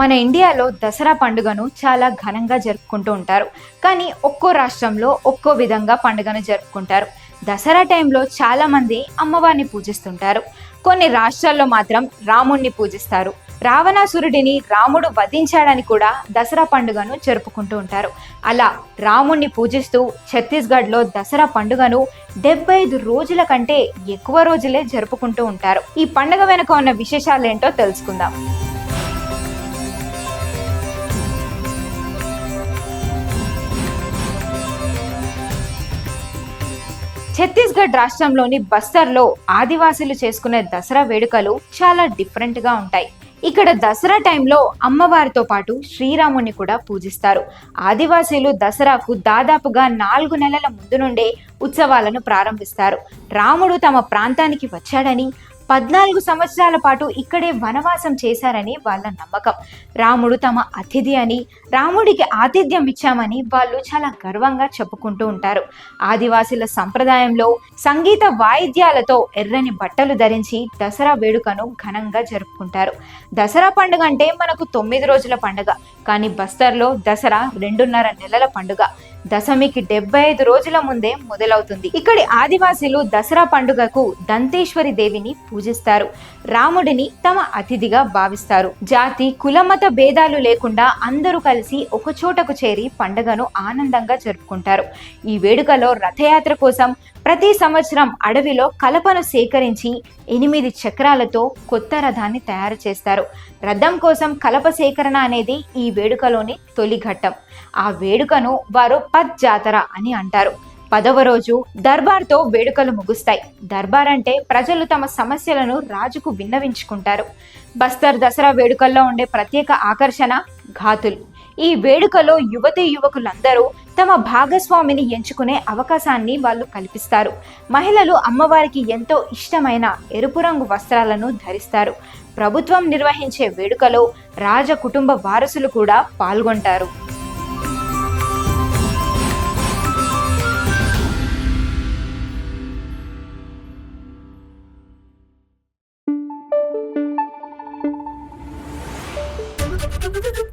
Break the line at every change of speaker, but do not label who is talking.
మన ఇండియాలో దసరా పండుగను చాలా ఘనంగా జరుపుకుంటూ ఉంటారు. కానీ ఒక్కో రాష్ట్రంలో ఒక్కో విధంగా పండుగను జరుపుకుంటారు. దసరా టైంలో చాలామంది అమ్మవారిని పూజిస్తుంటారు. కొన్ని రాష్ట్రాల్లో మాత్రం రాముణ్ణి పూజిస్తారు. రావణాసురుడిని రాముడు వధించాడని కూడా దసరా పండుగను జరుపుకుంటూ ఉంటారు. అలా రాముణ్ణి పూజిస్తూ ఛత్తీస్గఢ్లో దసరా పండుగను డెబ్బై ఐదు రోజుల కంటే ఎక్కువ రోజులే జరుపుకుంటూ ఉంటారు. ఈ పండుగ వెనుక ఉన్న విశేషాలు ఏంటో తెలుసుకుందాం. ఛత్తీస్గఢ్ రాష్ట్రంలోని బస్తర్లో ఆదివాసీలు చేసుకునే దసరా వేడుకలు చాలా డిఫరెంట్గా ఉంటాయి. ఇక్కడ దసరా టైంలో అమ్మవారితో పాటు శ్రీరాముని కూడా పూజిస్తారు. ఆదివాసీలు దసరాకు దాదాపుగా నాలుగు నెలల ముందు నుండే ఉత్సవాలను ప్రారంభిస్తారు. రాముడు తమ ప్రాంతానికి వచ్చాడని పద్నాలుగు సంవత్సరాల పాటు ఇక్కడే వనవాసం చేశారని వాళ్ళ నమ్మకం. రాముడు తమ అతిథి అని రాముడికి ఆతిథ్యం ఇచ్చామని వాళ్ళు చాలా గర్వంగా చెప్పుకుంటూ ఉంటారు. ఆదివాసుల సంప్రదాయంలో సంగీత వాయిద్యాలతో ఎర్రని బట్టలు ధరించి దసరా వేడుకను ఘనంగా జరుపుకుంటారు. దసరా పండుగ అంటే మనకు తొమ్మిది రోజుల పండుగ కానీ బస్తర్లో దసరా రెండున్నర నెలల పండుగ. దశమికి డెబ్బై ఐదు రోజుల ముందే మొదలవుతుంది. ఇక్కడి ఆదివాసీలు దసరా పండుగకు దంతేశ్వరి దేవిని పూజిస్తారు. రాముడిని తమ అతిథిగా భావిస్తారు. జాతి కులమత భేదాలు లేకుండా అందరూ కలిసి ఒక చోటకు చేరి పండుగను ఆనందంగా జరుపుకుంటారు. ఈ వేడుకలో రథయాత్ర కోసం ప్రతి సంవత్సరం అడవిలో కలపను సేకరించి ఎనిమిది చక్రాలతో కొత్త రథాన్ని తయారు చేస్తారు. రథం కోసం కలప సేకరణ అనేది ఈ వేడుకలోని తొలి ఘట్టం. ఆ వేడుకను వారు పద్ జాతర అని అంటారు. పదవ రోజు దర్బార్తో వేడుకలు ముగుస్తాయి. దర్బార్ అంటే ప్రజలు తమ సమస్యలను రాజుకు విన్నవించుకుంటారు. బస్తర్ దసరా వేడుకల్లో ఉండే ప్రత్యేక ఆకర్షణ ఘాతులు. ఈ వేడుకలో యువతి యువకులందరూ తమ భాగస్వామిని ఎంచుకునే అవకాశాన్ని వాళ్ళు కల్పిస్తారు మహిళలు అమ్మవారికి ఎంతో ఇష్టమైన ఎరుపు రంగు వస్త్రాలను ధరిస్తారు ప్రభుత్వం నిర్వహించే వేడుకలో రాజ కుటుంబ వారసులు కూడా పాల్గొంటారు
Thank you.